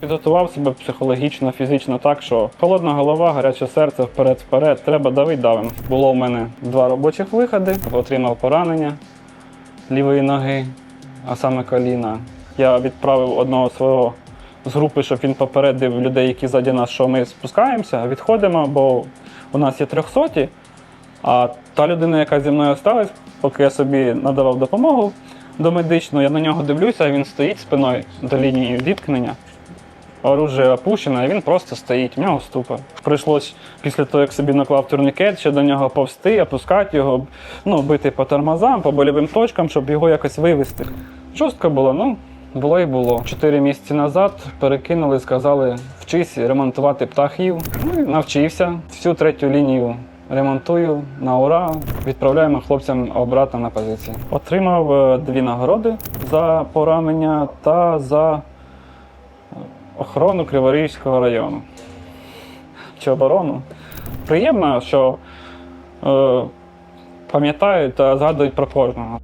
Підготував себе психологічно, фізично так, що холодна голова, гаряче серце, вперед-вперед, треба давить давим. Було в мене два робочих виходи, отримав поранення лівої ноги, а саме коліна. Я відправив одного свого з групи, щоб він попередив людей, які ззаді нас, що ми спускаємося, відходимо, бо у нас є трьохсоті. А та людина, яка зі мною осталась, поки я собі надавав допомогу домедичну, я на нього дивлюся, він стоїть спиною до лінії зіткнення. Оружие опущене, і він просто стоїть, в нього ступор. Прийшлось після того, як собі наклав турнікет, ще до нього повсти, опускати його, ну, бити по тормозам, по больовим точкам, щоб його якось вивести. Жорстко було, ну, було і було. Чотири місяці назад перекинули, сказали, вчись ремонтувати птахів. Ну, і навчився. Всю третю лінію ремонтую на ура. Відправляємо хлопцям обратно на позиції. Отримав е, дві нагороди за поранення та за охорону Криворізького району. Чи оборону. Приємно, що е, пам'ятають та згадують про кожного.